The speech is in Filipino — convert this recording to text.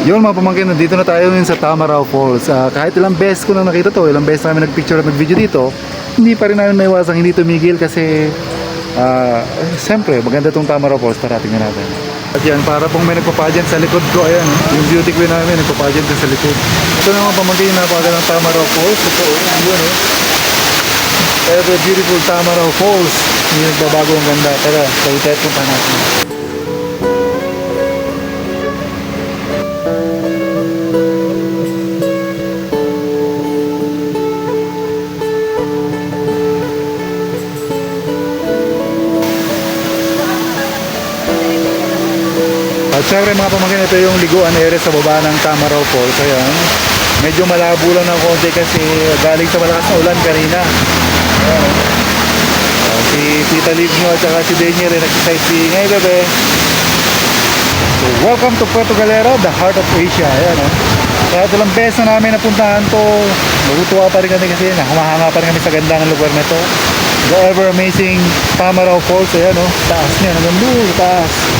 Yun mga pamangkin, nandito na tayo ngayon sa Tamaraw Falls. Ah, kahit ilang beses ko na nakita to, ilang beses namin nagpicture at nag-video dito, hindi pa rin namin maiwasang hindi tumigil kasi ah, eh, siyempre maganda tong Tamaraw Falls, tara tingnan natin. At yan, para pong may nagpapageant sa likod ko, ayan, yung beauty queen namin, nagpapageant din sa likod. Ito na mga pamangkin, napakagandang Tamaraw Falls. Ito, oh, yun oh. Ever beautiful Tamaraw Falls. Hindi nagbabago ang ganda. Tara, sa punta natin. At syempre mga pamangkin, ito yung liguan area sa baba ng Tamaraw Falls. Ayan. Medyo malabo lang ng konti kasi galing sa malakas na ulan kanina. Ayan. Ah, si Tita Liv at saka si Denny rin nag-sightseeing. Hey bebe! So welcome to Puerto Galera, the heart of Asia. Ayan o. Kaya ilang beses na namin napuntahan to. Natutuwa pa rin kami kasi humahanga pa rin kami sa ganda ng lugar na to. The ever amazing Tamaraw Falls. Ayan o. Taas niya. Hanggang doon. Taas.